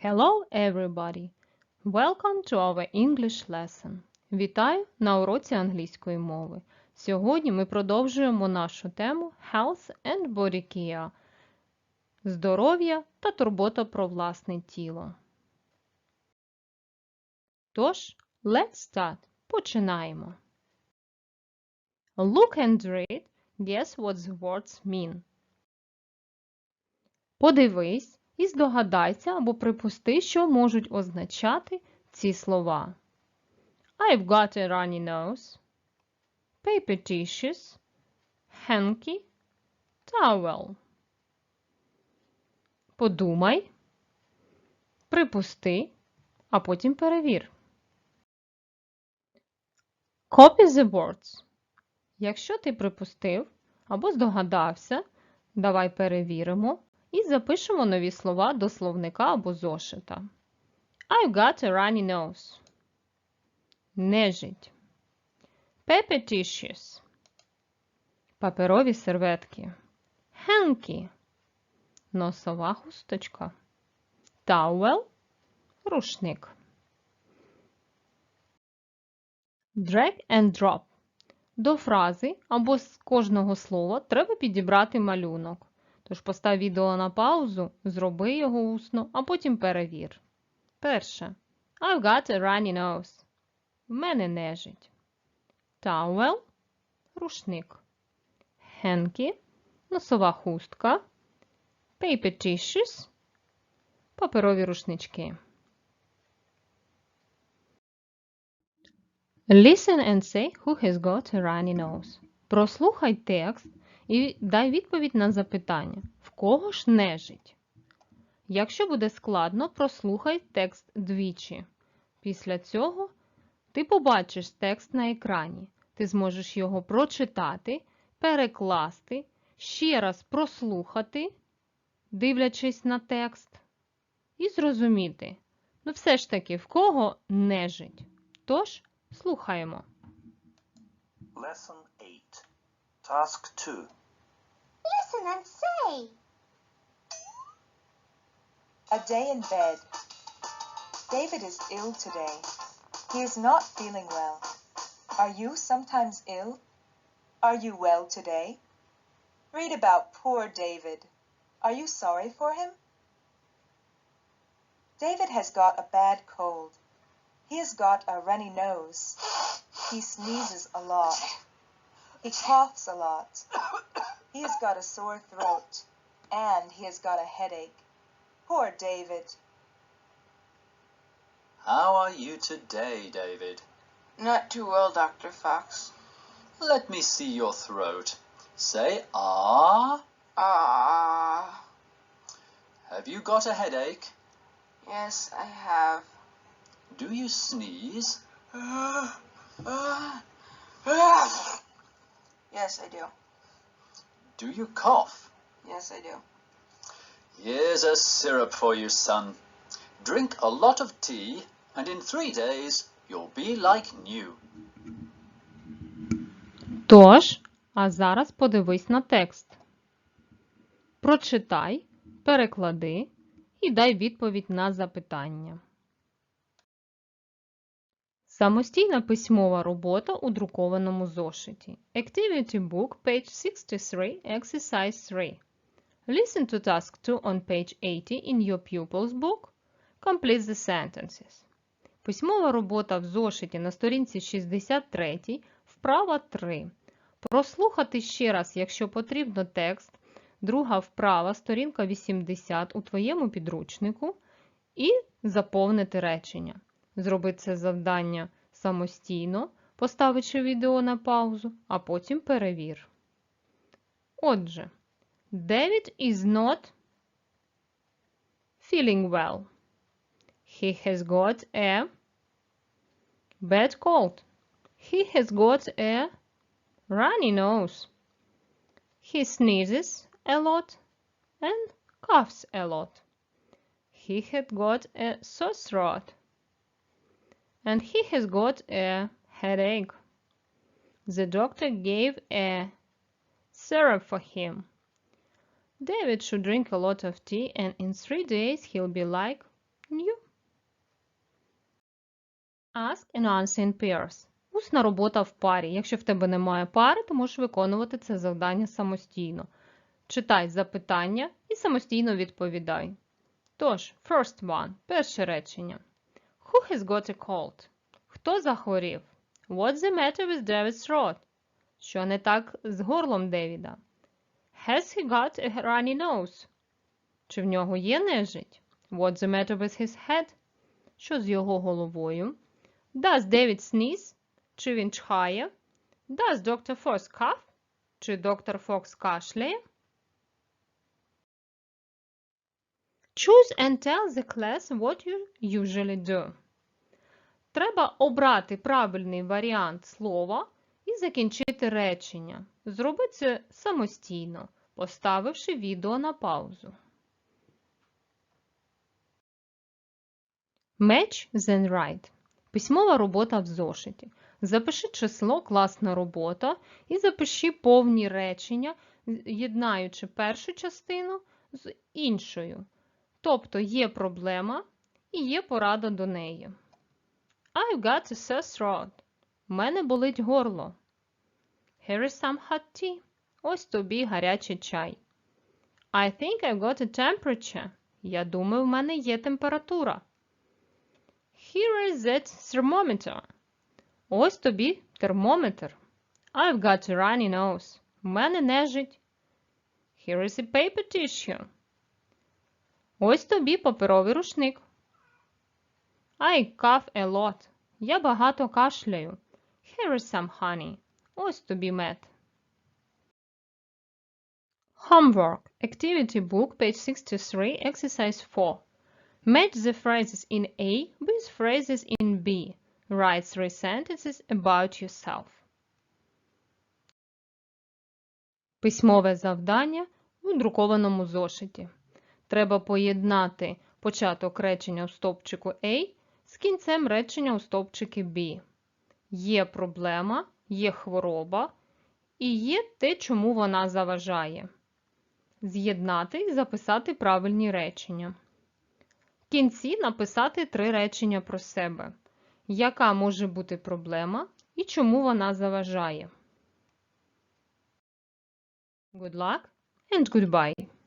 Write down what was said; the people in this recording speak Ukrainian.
Hello everybody! Welcome to our English lesson. Вітаю на уроці англійської мови. Сьогодні ми продовжуємо нашу тему Health and Body Care – здоров'я та турбота про власне тіло. Тож, let's start. Починаємо. Look and read. Guess what the words mean. Подивись і здогадайся або припусти, що можуть означати ці слова. I've got a runny nose, paper tissues, hanky, towel. Подумай, припусти, а потім перевір. Copy the words. Якщо ти припустив або здогадався, давай перевіримо і запишемо нові слова до словника або зошита. I've got a runny nose. Нежить. Paper tissues. Паперові серветки. Hanky. Носова хусточка. Towel. Рушник. Drag and drop. До фрази або з кожного слова треба підібрати малюнок. Тож постав відео на паузу, зроби його усно, а потім перевір. Перше. I've got a runny nose. В мене нежить. Towel – рушник. Hanky – носова хустка. Paper tissues – паперові рушнички. Listen and say who has got a runny nose. Прослухай текст і дай відповідь на запитання. В кого ж нежить? Якщо буде складно, прослухай текст двічі. Після цього ти побачиш текст на екрані. Ти зможеш його прочитати, перекласти, ще раз прослухати, дивлячись на текст, і зрозуміти. Ну, все ж таки, в кого нежить. Тож, слухаємо. Lesson 8. Task 2. Listen and say. A day in bed. David is ill today. He is not feeling well. Are you sometimes ill? Are you well today? Read about poor David. Are you sorry for him? David has got a bad cold. He has got a runny nose. He sneezes a lot. He coughs a lot. He has got a sore throat. And he has got a headache. Poor David. How are you today, David? Not too well, Dr. Fox. Let me see your throat. Say ah. Ah, Have you got a headache? yes, I have. Do you sneeze? yes, I do. Do you cough? Yes, I do. Here's a syrup for you, son. Drink a lot of tea, and in three days you'll be like new. Тож, а зараз подивись на текст. Прочитай, переклади і дай відповідь на запитання. Самостійна письмова робота у друкованому зошиті. Activity Book, page 63, exercise 3. Listen to task 2 on page 80 in your pupil's book. Complete the sentences. Письмова робота в зошиті на сторінці 63, вправа 3. Прослухати ще раз, якщо потрібно, текст. Друга вправа, сторінка 80 у твоєму підручнику. І заповнити речення. Зроби це завдання самостійно, поставивши відео на паузу, а потім перевір. Отже, David is not feeling well. He has got a bad cold. He has got a runny nose. He sneezes a lot and coughs a lot. He had got a sore throat. And he has got a headache. The doctor gave a syrup for him. David should drink a lot of tea and in three days he'll be like new. Ask and answer in pairs. Усна робота в парі. Якщо в тебе немає пари, то можеш виконувати це завдання самостійно. Читай запитання і самостійно відповідай. Тож, first one, перше речення. Who has got a cold? Хто захворів? What's the matter with David's throat? Що не так з горлом Девіда? Has he got a runny nose? Чи в нього є нежить? What's the matter with his head? Що з його головою? Does David sneeze? Чи він чхає? Does Dr. Fox cough? Чи доктор Фокс кашляє? Choose and tell the class what you usually do. Треба обрати правильний варіант слова і закінчити речення. Зроби це самостійно, поставивши відео на паузу. Match then write. Письмова робота в зошиті. Запиши число класна робота і запиши повні речення, єднаючи першу частину з іншою. Тобто є проблема і є порада до неї. I've got a sore throat. У мене болить горло. Here is some hot tea. Ось тобі гарячий чай. I think I've got a temperature. Я думаю, в мене є температура. Here is that thermometer. Ось тобі термометр. I've got a runny nose. У мене нежить. Here is a paper tissue. Ось тобі паперовий рушник. I cough a lot. Я багато кашляю. Here is some honey. Ось тобі мед. Homework. Activity book, page 63, exercise 4. Match the phrases in A with phrases in B. Write three sentences about yourself. Письмове завдання у друкованому зошиті. Треба поєднати початок речення у стовпчику A з кінцем речення у стовпчику B. Є проблема, є хвороба і є те, чому вона заважає. З'єднати і записати правильні речення. В кінці написати три речення про себе. Яка може бути проблема і чому вона заважає. Good luck and goodbye!